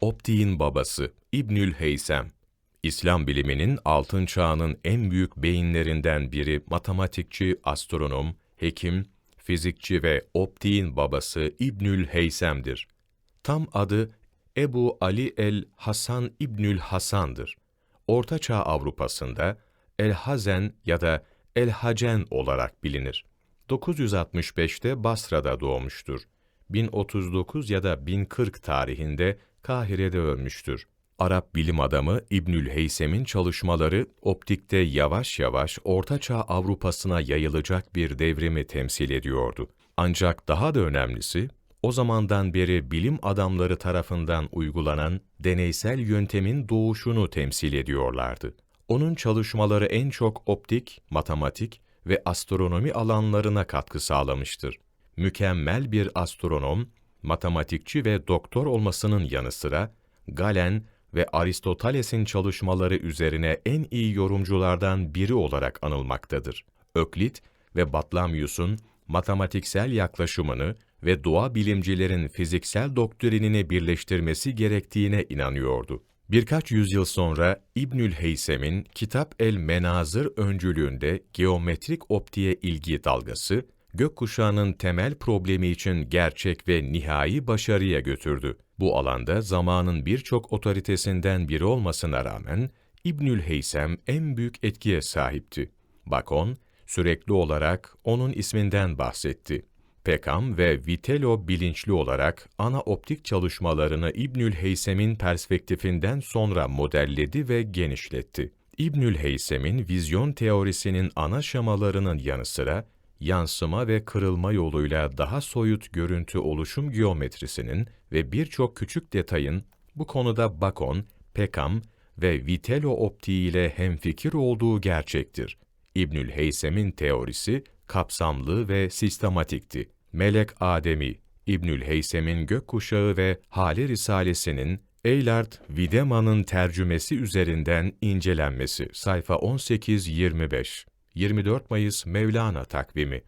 Optiğin babası İbnül Heysem, İslam biliminin altın çağının en büyük beyinlerinden biri matematikçi, astronom, hekim, fizikçi ve optiğin babası İbnül Heysem'dir. Tam adı Ebu Ali el-Hasan İbnül Hasan'dır. Ortaçağ Avrupa'sında El-Hazen ya da El-Hacen olarak bilinir. 965'te Basra'da doğmuştur. 1039 ya da 1040 tarihinde Kahire'de ölmüştür. Arap bilim adamı İbnül Heysem'in çalışmaları optikte yavaş yavaş Ortaçağ Avrupa'sına yayılacak bir devrimi temsil ediyordu. Ancak daha da önemlisi, o zamandan beri bilim adamları tarafından uygulanan deneysel yöntemin doğuşunu temsil ediyorlardı. Onun çalışmaları en çok optik, matematik ve astronomi alanlarına katkı sağlamıştır. Mükemmel bir astronom, matematikçi ve doktor olmasının yanı sıra, Galen ve Aristoteles'in çalışmaları üzerine en iyi yorumculardan biri olarak anılmaktadır. Öklit ve Batlamyus'un matematiksel yaklaşımını ve doğa bilimcilerin fiziksel doktrinini birleştirmesi gerektiğine inanıyordu. Birkaç yüzyıl sonra İbnül Heysem'in Kitap el Menazır öncülüğünde geometrik optiğe ilgi dalgası, gökkuşağının temel problemi için gerçek ve nihai başarıya götürdü. Bu alanda zamanın birçok otoritesinden biri olmasına rağmen İbnül Heysem en büyük etkiye sahipti. Bacon sürekli olarak onun isminden bahsetti. Peckham ve Vitello bilinçli olarak ana optik çalışmalarını İbnül Heysem'in perspektifinden sonra modelledi ve genişletti. İbnül Heysem'in vizyon teorisinin ana şemalarının yanı sıra yansıma ve kırılma yoluyla daha soyut görüntü oluşum geometrisinin ve birçok küçük detayın bu konuda Bacon, Peckham ve Vitello optiği ile hemfikir olduğu gerçektir. İbnül Heysem'in teorisi kapsamlı ve sistematikti. Melek Ademi, İbnül Heysem'in Gökkuşağı ve Hale Risalesi'nin Eylard Wiedemann'ın tercümesi üzerinden incelenmesi. Sayfa 18-25 24 Mayıs Mevlana takvimi